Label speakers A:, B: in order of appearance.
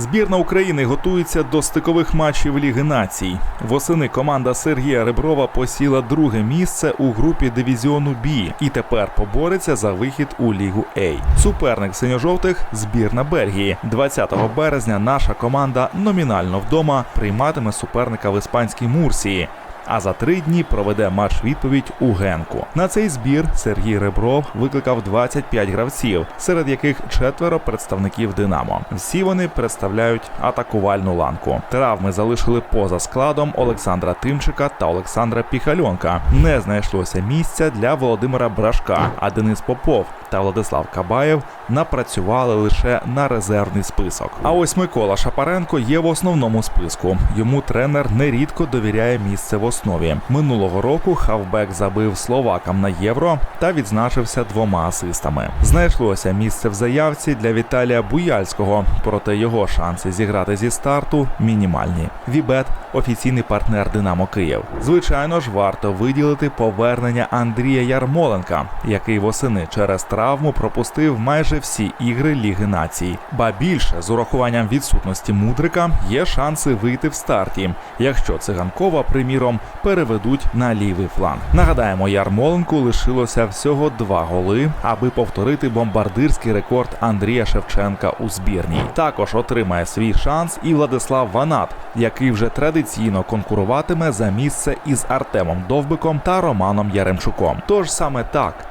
A: Збірна України готується до стикових матчів Ліги націй. Восени команда Сергія Реброва посіла друге місце у групі дивізіону Бі і тепер побореться за вихід у Лігу А. Суперник синьо-жовтих збірна Бельгії. 20 березня наша команда номінально вдома прийматиме суперника в іспанській Мурсії. А за три дні проведе матч відповідь у Генку. На цей збір Сергій Ребров викликав 25 гравців, серед яких четверо представників Динамо. Всі вони представляють атакувальну ланку. Травми залишили поза складом Олександра Тимчика та Олександра Піхальонка. Не знайшлося місця для Володимира Брашка, а Денис Попов та Владислав Кабаєв напрацювали лише на резервний список. А ось Микола Шапаренко є в основному списку. Йому тренер нерідко довіряє місце в основі. Минулого року хавбек забив словакам на євро та відзначився двома асистами. Знайшлося місце в заявці для Віталія Буяльського, проте його шанси зіграти зі старту мінімальні. Вібет офіційний партнер Динамо Київ. Звичайно ж, варто виділити повернення Андрія Ярмоленка, який восени через травму пропустив майже всі ігри Ліги націй. Ба більше з урахуванням відсутності мудрика є шанси вийти в старті, якщо циганкова, приміром, переведуть на лівий фланг. Нагадаємо, Ярмоленку лишилося всього два голи, аби повторити бомбардирський рекорд Андрія Шевченка у збірній. Також отримає свій шанс і Владислав Ванат, який вже традиційно конкуруватиме за місце із Артемом Довбиком та Романом Яремчуком. Тож саме так